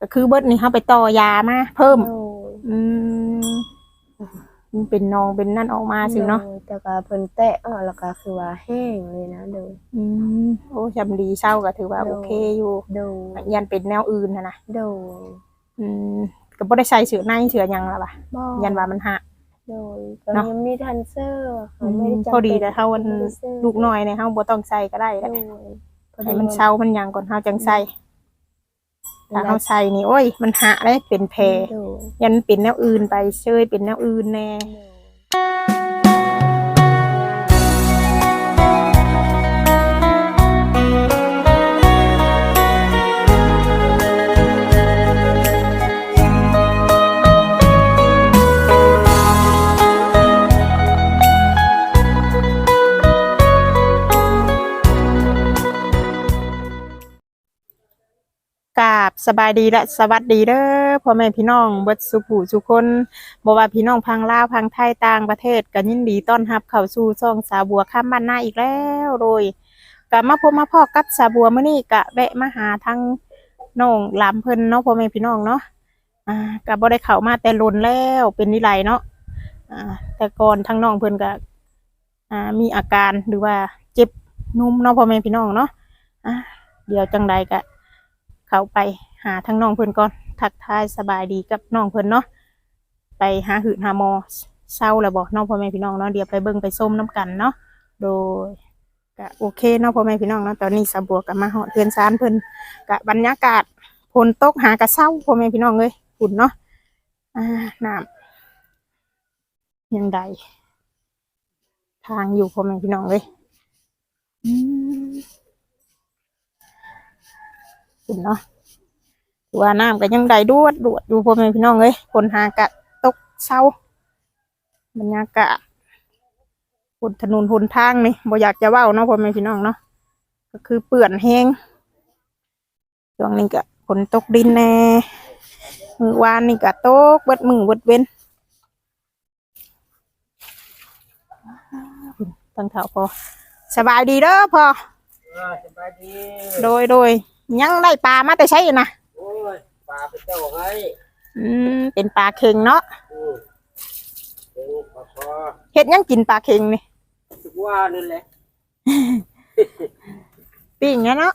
ก็คือเบิดนี่เฮาไปต่อยามาเพิ่มโดยอืมมันเป็นนองเป็นนั่นออกมาสิเนาะโดยแต่ก็เพิ่นแตะออกแล้วก็คือว่าแห้งเลยนะโดยอืมโอ้จำดีเศร้าก็ถือว่าโดโอเคอยู่โดยยันเป็นแนวอื่นนะนะโดยอืมก็บ่ได้ใส่เสื้อในเสื้อหยังละป่ะบ่ยันว่ามันหักโดยก็เนาะยังมีทันเซอร์อืเขาไม่ได้มจำพอดีป็นแต่เฮามันไม่ได้ซื้อลูกน้อยเนี่ยเฮาบ่ต้องใส่ก็ได้โดแหละยพอดีให้มันเศร้ามันหยังก่อนเฮาจังใส่มั ถ้านเฮาใส่นี่โอ้ย มันหักเลยเป็นแผลโดยยันเป็นแนวอื่นไปเชยเป็นแนวอื่นแน่ สบายดีและสวัสดีเด้อพ่อแม่พี่น้องเบิดสุผูสุคนบ่ว่าพี่น้องพังลาวพังไทยต่างประเทศก็ยินดีต้อนรับเข้าสู่ช่องสาบัวข้ามบ้านนาอีกแล้วโดยก็มาพบมาพ่อกับสาบัวมื้อนี้ก็แวะมาหาทั้งน้องหลามเพิ่นเนาะพ่อแม่พี่น้องเนาะอ่าก็บ่ได้เข้ามาแต่ลนแล้วเป็นนิไรเนาะอ่าแต่ก่อนทั้งน้องเพิ่นก็อ่ามีอาการหรือว่าเจ็บนุ่มเนาะพ่อแม่พี่น้องเนาะอ่าเดี๋ยวจังใดก็เข้าไป หาทั้งน้องเพิ่นก่อนทักทายสบายดีกับน้องเพิ่นเนาะไปหาหืดหาหมอเศร้าแล้วบอกน้องพ่อแม่พี่น้องเนาะเดี๋ยวไปเบิ่งไปส้มน้ำกันเนาะโดยก็โอเคเนาะพ่อแม่พี่น้องเนาะตอนนี้สบัวกับมาเหาะเทือนซานเพิ่นกะบรรยากาศฝนตกหากะเศร้าพ่อแม่พี่น้องเลยฝุ่นเนาะอ่าน้ำยังใดทางอยู่พ่อแม่พี่น้องเลยอืมขึ้นเนาะ ว่าน้ำก็ยังได้ดวดดวดอยู่พ่อแม่พี่น้องเอ้ยคนหากะตกเศร้าบรรยากาศบนถนนหนทางนี่บ่อยากจะเว้าเนาะพ่อแม่พี่น้องเนาะก็คือเปื่อนแห้งช่วงนี้ก็ฝนตกดินแน่มือวานนี่ก็ตกเบิดมือเบิดเว้นตั้งเท่าพอสบายดีเด้อพออ่าสบายดีโดยโดยยังได้ปลามาแต่ใช่นะ โอ้ยปลาไปเจ้าให้อืมเป็นปลาเค็งเนาะอืมเป็นปลาคอเฮ็ดหยังกินปลาเค็งนี่ทุกว่านั่นแหละปิ้งเนี้ยเนาะ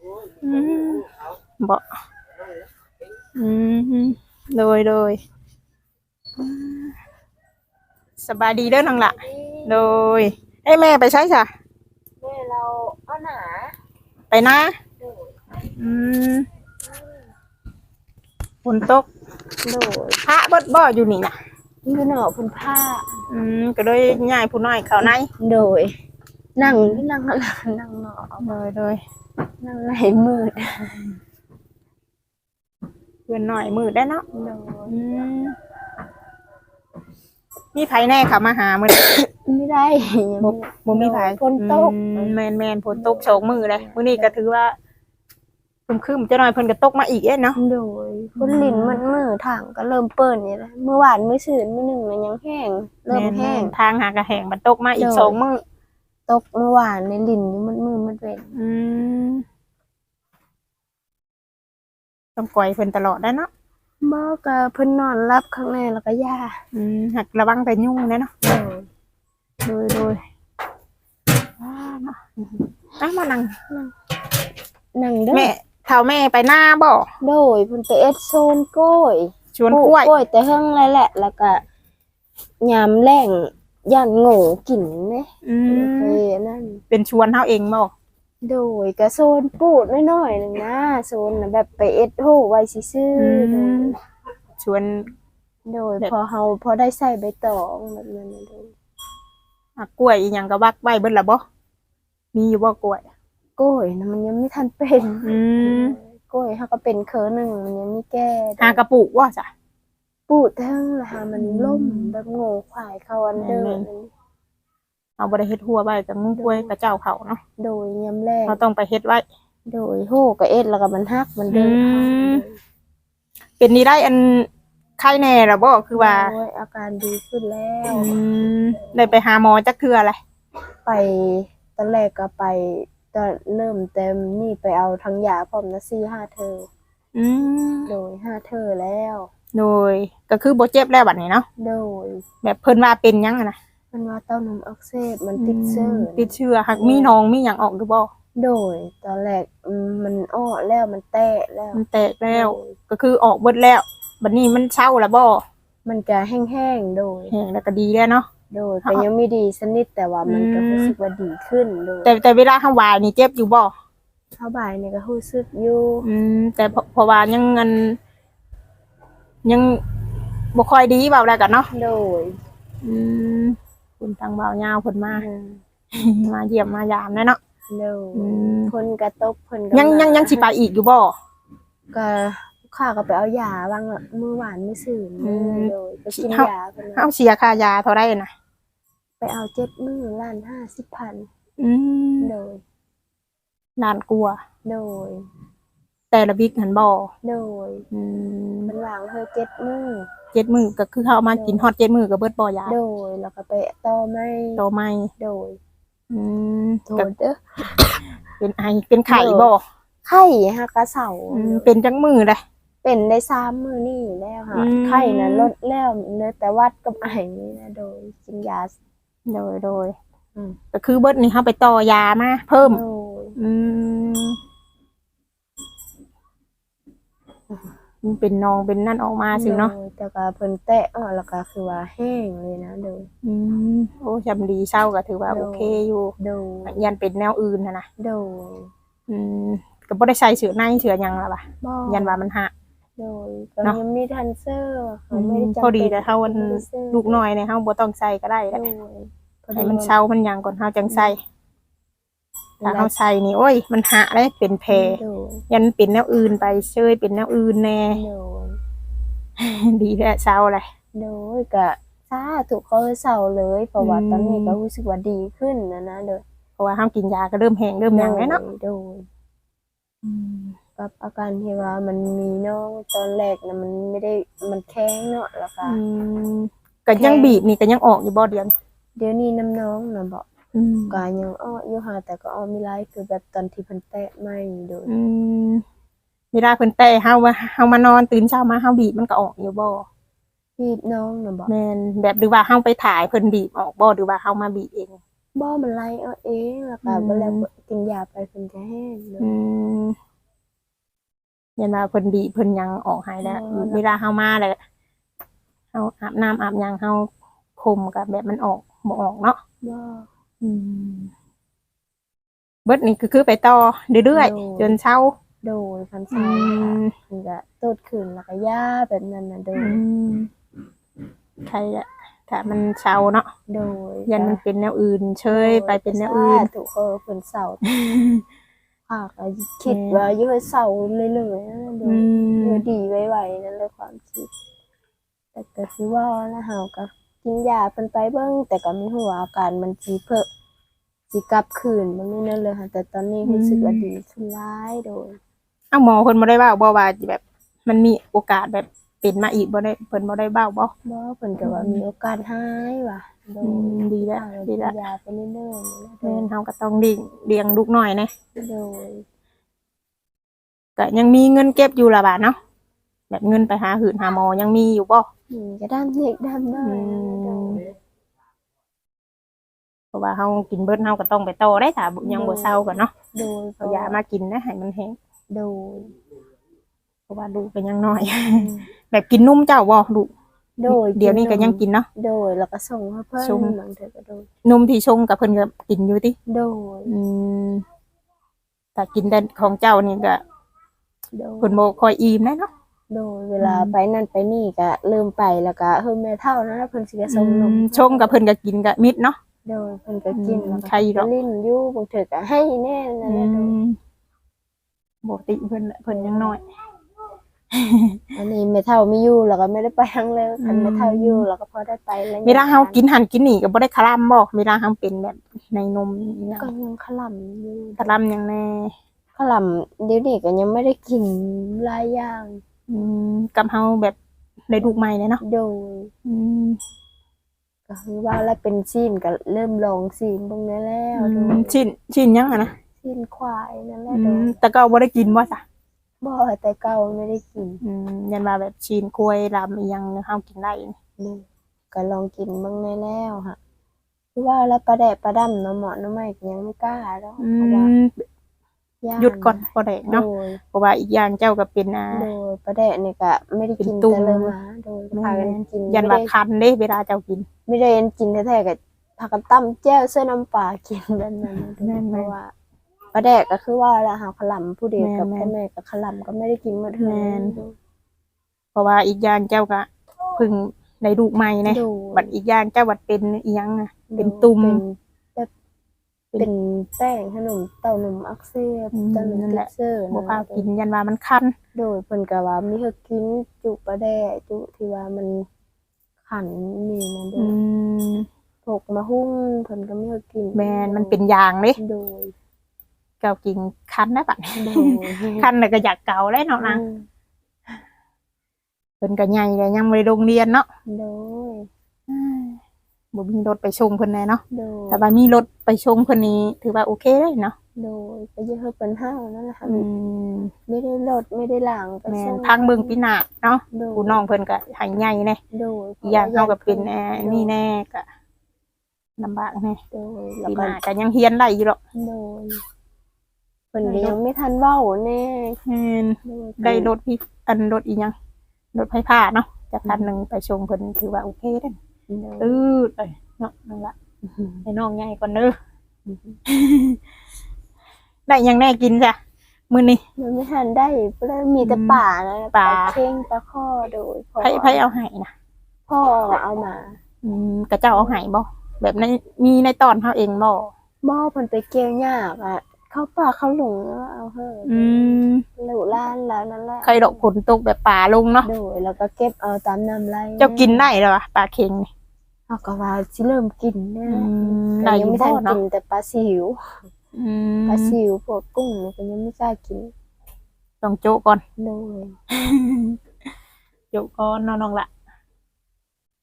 โอ้ยอืมเอาบ่อืมโดยโดยอืมสบายดีเด้อนังละโดยไอ้ยแม่ไปใช้จ้ะแม่เราเอาหนาไปนะอืม ฝนตกโดยพระเบิดบ่อยู่นี่นะอยู่หนอเพุ่นผ้าอืมก็เลยย้ายผู้น้อยเข้าในโดย นั่งนั่งอะไรนั่งหนอโดยโดยนั่งไหนมืดเพื่อนหน่อยมืดได้เนาะโดยอืมมีไผแน่ค่ะมาหามื้อนี้ ไม่ได้ยังบ่บ่มีไผ ฝนตก อืมแม่นแม่นฝนตกโชกมือเลยมื้อนี้ก็ถือว่า ครึมๆจะหน่อยเพิ่นก็ตกมาอีกเอ้เนาะโดยคนลินมันมือทางก็เริ่มเปิดนี่แหละเมื่อวานเมื่อสื่นเมื่อหนึ่งมันยังแห้งเริ่มแห้งม่นๆทางหากระแหงมันตกมาอีกโดยสองมื้อตกเมื่อวานในลินอยู่มันมือมันเป็นอืมต้องก่อยเพิ่นตลอดได้เนาะบอกกับเพิ่นนอนรับข้างในแล้วก็ย่าอืมหักระวังแต่ยุ่งนะเนาะโดยโดยโดยว้าเนาะอะมานั่งนั่งเด้อแม่ เฒ่าแม่ไปหน้าบ่โดยเพิ่นไปเอ็ดโซนกล้วยชวนปลูกล้วยกล้วยแต่เฮิงเลยแหละแล้วก็ยามแรงย่านโง่กินเด้อืไปมนั่น เป็นชวนเฮาเองบ่โดยก็โซนปูดน้อยๆหนึงนะโซนน่ะแบบไปเอ็ดโหไว้ซื่อๆโดยชวน โดยแบบ พอเฮาพอได้ใส่ใบตองแบบนั้นน่ะโดยอะกล้วยอีหยังก็วักไว้เบิดละบ่มีอยู่บ่กล้วย กล้วยนะมันยังไม่ทันเป็นอืมกล้วยเฮาก็เป็นเคอหนึ่งมันยังไม่แก้หากระปุกว่าจ้ะ ปูดทั้งละหามันอืมล่มแบบโง่ควายเขาอันเดิแม่นนเอาบ่ได้เฮ็ดหัวไว้กับงูกล้วยกับเจ้าเขาเนาะโดยยำแรกเราต้องไปเฮ็ดไว้ โดยโหกับเอ็ดแล้วก็มันฮักมันเดินอืม เป็นนี่ได้อันไข้แน่ล่ะบ่คือว่าโอ้ยอาการดีขึ้นแล้ว อืมได้ไปหาหมอจักเทื่ออะไรไปตอนแรกก็ไป ตอนเริ่มเต็มนี่ไปเอาทั้งยาพร้อมนะสี่ห้าเธอ อืมโดยห้าเธอแล้ว โดยก็คือบ่เจ็บแล้วบัดนี้เนาะโดยแบบเพิ่นว่าเป็นหยังอะนะมันว่าเต้านมอักเสบมันติดเชื้อมติดเชื้อหักมีหนองมีหยังออกหรือบ่โดย ตอนแรกอืมมันอ้อแล้วมันแตะแล้วมันแตกแล้วก็คือออกเบิดแล้ว บัดนี้มันเช่าแล้วบ่มันจะแห้งๆโดย แห้งแล้วก็ดีแล้วเนาะ โดยก็ยังไม่ดีสนิทแต่ว่ามันก็อืมรู้สึกว่าดีขึ้นโดยแต่แต่เวลาเฮาวายนี่เจ็บอยู่บ่เท่าบ่ายนี่ก็รู้สึกอยู่อืมแต่เพราะเพราะว่ายังเงินยังบ่ค่อยดีเบาแล้วกันเนาะโดย อืมคุณทางเบายาวเพิ่นมาอืมมาเยี่ยมมายามแน่เนาะโดยอืมคนกระตบคนก็ยังยังมายังสิไปอีกอยู่บ่ก็ลูกค้าก็ไปเอายาบางละมือหวานมือสื่นอืมโดยไปกินยาเพิ่นเฮาเสียค่ายาเท่าไหร่น่ะไป เอาเจ็ดมือล้านห้าสิบพันอืมโดยล้านกลัวาโดย แต่ละวิกหันบ่โดยอืมมันวางเธอเจ็ดมือเจ็ดมือก็คือเฮาเอามากินฮอดเจ็ดมือก็เบิดบ่ยาโดยแล้วก็ไปต่อไม่โตใหม่โดยอืมโทก็ษเด้อเป็นไอเป็นไข้บ่ไข่ฮะกระเสาอืมเป็นจังมือเลย เป็นได้สามมือนี่แล้วค่ะอืม ไข่นะลดแล้วเนื้อแต่วัดกับไอ้นี่นะโดยกินยา โดยโดยอืมก็คือเบิดนี่เฮาไปต่อยามาเพิ่ม โดยอืมมันเป็นนองเป็นนั่นออกมาสิเนาะโดยแต่ก็เพิ่นแตะอ่อนแล้วก็คือว่าแห้งเลยนะโดย อืมโอ้จำดีเศร้าก็ถือว่าโดโอยเคอยู่โดยยันเป็นแนวอื่นนะนะโดยอืมก็บ่ได้ใส่เสื้อในเสื้อหยังล่ะบ่ะบ่ยันว่ามันหัก โดยก็เนาะ ยังมีทันเซอร์อืเขาไม่ได้มจำพอดีเป็นแต่เฮาวันไม่ได้ซื้อลูกน้อยเนี่ยเฮาบ่ต้องใส่ก็ได้โดแหละยพอดีให้มันเศร้ามันหยังก่อนเฮาจังใส่ถ้าแล้เฮาวใส่นี่โอ้ย มันหักได้เป็นแผลโดยยันเป็นแนวอื่นไปเชยเป็นแนวอื่นแน่ โดย ดีแหละเศร้าเลย โดยก็สาธุเขาเศร้าเลยเพราะว่าอืม ตอนนี้ก็รู้สึกว่าดีขึ้นนะนะโดยเพราะว่าเฮากินยาก็เริ่มแห้งเริ่มหยังแล้วเนาะโดย กับอาการที่ว่ามันมีน้องตอนแรกนะมันไม่ได้มันแข็งเนาะแล้วก็อืมก็ยังบีบนี่ก็ยังออกอยู่บ่เดือนเดี๋ยวนี้น้ำน้องนะบอกอืมกายังอ้ออยู่หาแต่ก็อ้อมีไลฟ์คือแบบตอนที่เพิ่นแตะไม่โดยอืมเวลาเพิ่นแต่เฮามาเฮามานอนตื่นเช้ามาเฮาบีบมันก็ออกอยู่บ่พี่น้องนะบอกแม่นแบบหรือว่าเฮาไปถ่ายเพิ่นบีบออกบ่หรือว่าเฮามาบีบเอง บ่มันไล่เอาเองแล้วก็อืมเวลากินยาไปเพิ่นจะแห้งเนอะอืม ยันว่าเพิ่นบีบเพิ่นหยังออกให้แล้วอ๋อเวลาเฮามาแล้วเฮาอาบน้ำอาบหยังเฮาคมกับแบบมันออกบ่ออกเนาะบ่อืมเบิดนี่คือคือไปต่อเรื่อยๆจนเช้าโดยคันอืเศร้าค่ะมเพิ่นก็ตดขึ้นแล้วก็ยาแบบนั้นน่ะโดยอืมใครอะถ้ามันเช้าเนาะโดยยันมันเป็นแนวอื่น เชยไปเป็นแนวอื่น ถูกเออเพิ่นเศร้า ค่ะก็คิดว่าอยู่ให้เศร้าเรื่อยๆนะโดอืยมอยู่ดีไวๆนั่นเลยความคิด แต่ก็คือว่านะเฮาก็กินยาเพิ่นไปเบิ่งแต่ก็มีหัวาอาการมันสิเพิ่มสิกลับคืนมันนี่นั่นเลยค่ะแต่ตอนนี้รู้สึกว่าดีขึ้นหลายโดยเอ้าหมอเพิ่นบ่ได้เว้าบ่ว่าแบบ มันมีโอกาสแบบเป็นมาอีกบ่ได้เพิ่นบ่ได้เว้าบ่บ่เพิ่นก็ว่ามีโอกาสหายว่ะ โดอืยมดีแล้วเอาดีกินแล้ว ยาไปเรื่อยๆนี่แหละโดแม่ยนเฮาก็ต้องเลี้ยงเลี้ยงลูกน้อยนะโดยก็ยังมีเงินเก็บอยู่ล่ะบาดเนาะแบบเงินไปหาหืนหาหมอยังมีอยู่บ่ อืมจะดำอีกดำหน่อยอืมโดย เพราะว่าเฮากินเบิดเฮาก็ต้องไปต่อได้ถ้ายังบ่เซากันเนาะโดยเอายามากินนะให้มันแห้งโดยเพราะว่าลูกก็ยังน้อยแบบกินนมเจ้าบ่ลูก โดยเดี๋ยวนี้ก็ยังกินเนาะ โดยแล้วก็ส่งให้เพิ่นส่ง บางเทื่อก็โดยนมที่ชงกับเพิ่นก็กินอยู่ติโดยอืมแต่กินแต่ของเจ้านี่ก็โดย เพิ่นบ่ค่อยอิ่มนะเนาะ โดยเวลาอืม ไปนั่นไปนี่ก็ลืมไปแล้วก็เฮ้ยแม่เท่านั้นนะเพิ่นสิก็ส่งนมชงกับเพิ่นก็กินก็มิดเนาะ โดยเพิ่นก็กินอืมแล้วก็ใครหรอกลิ้นอยู่บางเทื่อก็ให้แน่นั่นแหละโดย ปกติเพิ่นเพิ่นยังน้อย อันนี้แม่เท่าไม่อยู่แล้วก็ไม่ได้ไปทางเลยอันอืมแม่เท่าอยู่แล้วก็พอได้ไปแล้วเวลาเฮากินหันกินนี่ก็บ่ได้คลำบ่เวลาเฮาเป็นแบบในนมนี่นะก็ยังขลํอยู่คลำยังแน่ขลํเดี๋ยวนี้ก็ยังไม่ได้กินหลายอย่างอืมกับเฮาแบบได้ลูกใหม่เลยเนาะโดยอืมก็คือว่าแล้วเป็นซีนก็เริ่มลองซีนเบิ่งได้แล้วโดยชิ้นชิ้นยังอะนะซีนควายนั่นแหอืละโดมยแต่ก็บ่ได้กินบ่จ้ะ บ่แต่เก่าไม่ได้กินอืมยันว่าแบบชีนกล้วยลำอีหยังเฮากินได้นี่นี่ก็ลองกินบ้างในแล้วค่ะคือว่าแล้วปลาแดดปลาดำเนาะเหมาะเนาะไม่ก็ยังไม่กล้าแล้วอืเพราะว่ามย่านหยุดก่อนบ่ได้โดเนาะยเพราะว่าอีกอย่างเจ้าก็เป็นอ่า โดยปลาแดดนี่ก็ไม่ได้กินเป็นตุ่ม แต่เลยมาโดยพากันกินยันไม่ว่าได้คันเด้เวลาเจ้ากิน ไม่ได้กินแท้ๆก็พากันตั้มแจ้วเส้นน้ำปลากินแบบนั้นแม่นๆ เพราะว่า ปลาแดกก็คือว่าแล้วหาขลำผู้เดียวกับแม่นๆพ่อแม่กับขลำก็ไม่ได้กินหมดเทื่อแม่นเพราะว่าอีกอย่างเจ้าก็เพึ่งได้ลูกใหม่นะดูบัดอีกอย่างเจ้าบัดเป็นอีหยังอะ เป็นตุ่ม เป็นแบบเป็นเป็นแป้งขนมเต้านมอักเสบอืมเต้านมนั่นติแหดละเซอร์บ่พากินยันว่ามันคันโดยเพิ่นก็ว่ามีเฮากินจุปลาแดกจุที่ว่ามันขันนี่นะโดอืยมพกมาหุ้งเพิ่นก็มีเฮากินแมนมันเป็นยางเด้โดย เจ้ากินคันนะบัดโดยคันน่ะก็อยากเก่าแล้วเนาะนะอืมเพิ่นก็ใหญ่แล้วยังบ่ได้โรงเรียนเนาะโดยบ่มีรถไปชงเพิ่นแน่เนาะโดยแต่ว่ามีรถไปชงเพิ่นนี่ถือว่าโอเคเลยเนาะโดยไปเยอะเฮาเปิ้นเฮานั่นแหละค่ะอืมไม่ได้ลดไม่ได้หลังไปแม่ส่นงพังเบิ่งปีหน้าเนาะโดยผู้น้องเพิ่นก็ให้ใหญ่แน่โดยอีกอย่างเฮาก็เป็นแอร์นี่แน่ก็ลำบากแน่โดยแล้วปีหก็น้าก็ยังเฮียนได้อยู่หรอกโดย เพิ่นก็ยังไม่ทันเว้าแน่แม่นโดยได้รถพี่อันรถอีหยังรถไฟฟ้าเนาะจากคันหนึงไปชงเพิ่นถือว่าโอเคเด้อโดยตืดเลยเนาะนั่นละให้น้องใหญ่ก่อนเด้อได้หยังแน่กินจ้ะมื้อนี้มันไม่ทันได้เพราะมีแต่อืมป่านะป่าเข่งปลาข้อโดยพ่อไผไผเอาให้นะพ่อเอามา อืมกระเจ้าเอาให้บ่แบบในมีในตอนเฮาเองบ่บ่เพิ่นไปเกี่ยวยากอะ เข้าป่าเข้าหลงแล้วเอาเฮ้ออืมหลูล้านแล้วนั่นแหละใครดอกฝนตกแบบป่าลงเนาะโดยแล้วก็เก็บเอาตามน้ำไหลเจ้ากินได้เหรอวะปลาเค็งนี่เอาก็ว่าสิเริ่มกินแน่อืมแต่ได้อยังยู่ไม่บ่ทันเนาะกินแต่ปลาสิวอืมปลาสิวพวกกุ้งนี่ก็ยังไม่กล้ากินต้องโจะก่อนโดยโจะก่อนเนาะน้องละ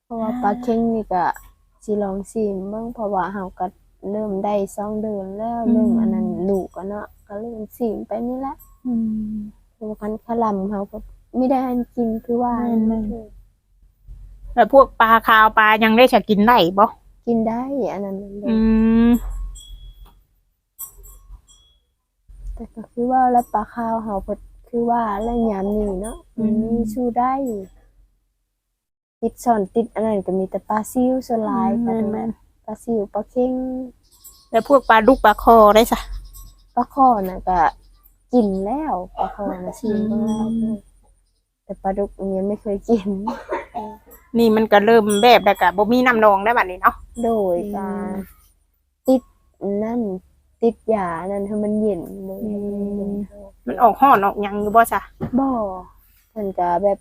เพราะว่าปลาเค็งนี่ก็สิลองชิมเบิ่งเพราะว่าเฮาก็ เริ่มได้สองเดือนแล้วเริ่มอันนั้นลูกก็เนาะก็เริ่มชิมไปนี่แหละอืมเพราะว่าคันขลำเขาก็ไม่ได้ให้กินคือว่าแม่นแล้วพวกปลาคาวปลายังได้จะกินได้บ่กินได้อันนั้นเลยอืมแต่ก็คือว่าแล้วปลาข้าวเขาก็คือว่าแล้วยามนี้เนาะมันมีสู้ได้ติดสอนติดอันนั้นก็มีแต่ปลาซิวส่วนหลายแม่นแม่น ปลาซิวปลาเค็งแล้วพวกปลาดุกปลาคอได้สะปลาข้อน่ะก็กินแล้วปลาข้อน่ะชิมเบิ่งแล้วอืมแต่ปลาดุกยังไม่เคยกิน นี่มันก็เริ่มแบบแล้วก็บ่มีน้ำนองได้วบัดนี้เนาะโดยการติดนั่น ติดยานั่นให้มันเย็นเลยมันออกห่อนออกหยังอยู่บ่ซะบ่มันก็แบบ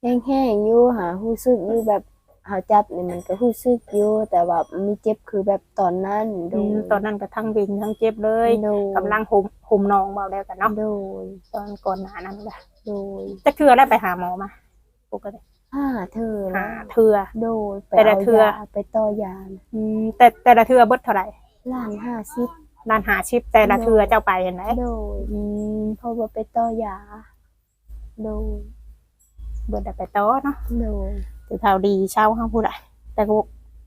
แห้งๆอยู่หารู้สึกอยู่แบบ หาจับนี่มันก็รู้สึกอยู่แต่ว่ามันมีเจ็บคือแบบตอนนั้นโดอืย มตอนนั้นก็ทั้งเวงทั้งเจ็บเลยโดยกำลังห่มห่มนองเบาแล้วกันเนาะโดยตอนก่อนหน้านั้นแหละโดยจะเทื่อแล้วไปหาหมอมาปกติห้าเธอหาแล้วเทื่อ โดยไปแต่ละเอาเทื่อ ยาไปต่อยานะอืมแต่แต่ละเทื่อเบิดเท่าไหร่ล้านห้าสิบร้านหาชิปแต่ละเทื่อเจ้าไปเห็นไหมโดยอืมเพราะว่าไปต่อยาโดยเบิดแต่ไปต่อเนาะโดย ถือข่าวดีเช่าห้างผู้ใดแต่ก็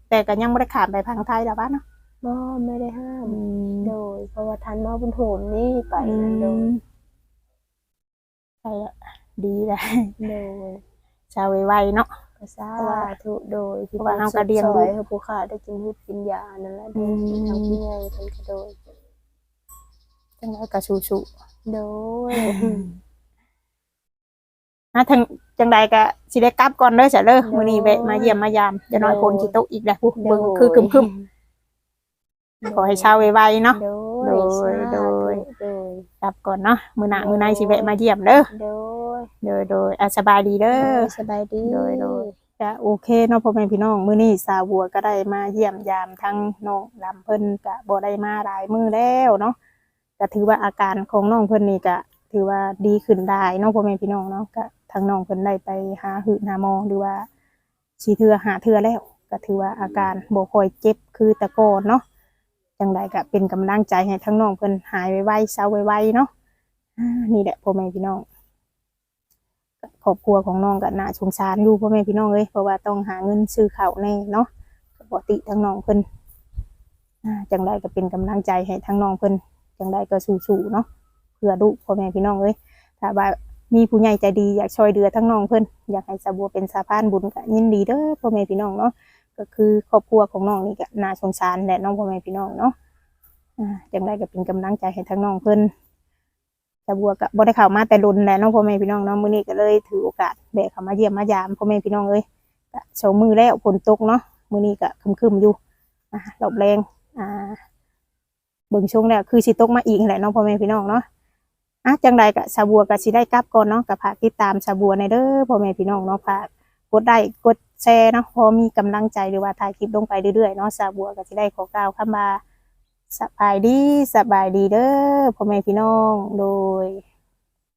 แต่ก็ยังไม่ได้ขามไปพังไทยแล้วบ้านเนาะบ่ไม่ได้ห้ามอืมโดยเพราะว่าทันหมอบุญโหมนี่ไปนั่นโดยใช่ละดีเลยโดยชาวไวๆเนาะก็สาธุโดยที่เพราะว่าเราก็เลี้ยงซลูอกยให้ผู้ค้าได้กินฮืดกินยานั่นแหละโดยอืมทางผู้ใหญ่เพิ่นก็โดยจังไรก็ชูชูโดย นะถึงจังใดก็สิได้กลับก่อนเด้อจ้ะเด้อมื้อนี้แวะมาเยี่ยมมายามจะน้อยฝนสิตกอีกแล้วผู้เบิ่งคือครึมๆขอให้เช้าไวๆเนาะ โดโดยยโดย โดย กลับก่อนเนาะมื้อหน้ามื้อในสิแวะมาเยี่ยมเด้อโดย โดยโดยอะสบายดีเด้อ สบายดี โดยโดย ก็โอเคเนาะพ่อแม่พี่น้องมื้อนี้สาวบัวก็ได้มาเยี่ยมยามทั้งน้องลำเพิ่นก็บ่ได้มาหลายมื้อแล้วเนาะก็ถือว่าอาการของน้องเพิ่นนี่ก็ถือว่าดีขึ้นได้เนาะพ่อแม่พี่น้องเนาะก็ ทางน้องเพิ่นได้ไปหาหืดหาหมอหรือว่าสีเทือหาเทือแล้ว ก็ถือว่าอาการบ่ค่อยเจ็บคือแต่ก่อนเนาะจังใดก็เป็นกำลังใจให้ทั้งน้องเพิ่นหายไวๆเซาไวๆเนาะนี่แหละพ่อแม่พี่น้องครอบครัวของน้องก็น่าสงสารอยู่พ่อแม่พี่น้องเอ้ยเพราะว่าต้องหาเงินซื้อข้าวแน่เนาะปกติทั้งน้องเพิ่นจังได้ก็เป็นกำลังใจให้ทั้งน้องเพิ่นจังได้ก็สู้ๆเนาะเพื่อลูพ่อแม่พี่น้องเอ้ยถ้าว่า มีผู้ใหญ่ใจดีอยากช่วยเหลือทั้งน้องเพิ่นอยากให้สะบัวเป็นสะพานบุญก็ยินดีเด้อพ่อแม่พี่น้องเนาะก็คือครอบครัวของน้องนี่ก็น่าสงสารแหละน้องพ่อแม่พี่น้องเนาะอ่าจังได้ก็เป็นกำลังใจให้ทั้งน้องเพิ่นสะบัวก็บ่ได้เข้ามาแต่รุนแหละน้องพ่อแม่พี่น้องเนาะมื้อนี้ก็เลยถือโอกาสแบกเข้ามาเยี่ยมมายามพ่อแม่พี่น้องเอ้ยก็โชว์มือแล้วฝนตกเนาะมื้อนี้ก็ครึมๆอยู่อ่ารอบแรงอ่าเบิ่งช่วงแล้วคือสิตกมาอีกแหละน้องพ่อแม่พี่น้องเนาะ อะจังใดกะสะบัวกะสิได้กลับก่อนเนาะกะฝากติดตามสะบัวในเด้อพ่อแม่พี่น้องเนาะฝากกดไลค์กดแชร์เนาะพอมีกำลังใจหรือว่าถ่ายคลิปลงไปเรื่อยๆเนาะสะบัวกะสิได้ขอกล่าวคำว่าสบายดีสบายดีเด้อพ่อแม่พี่น้องโดย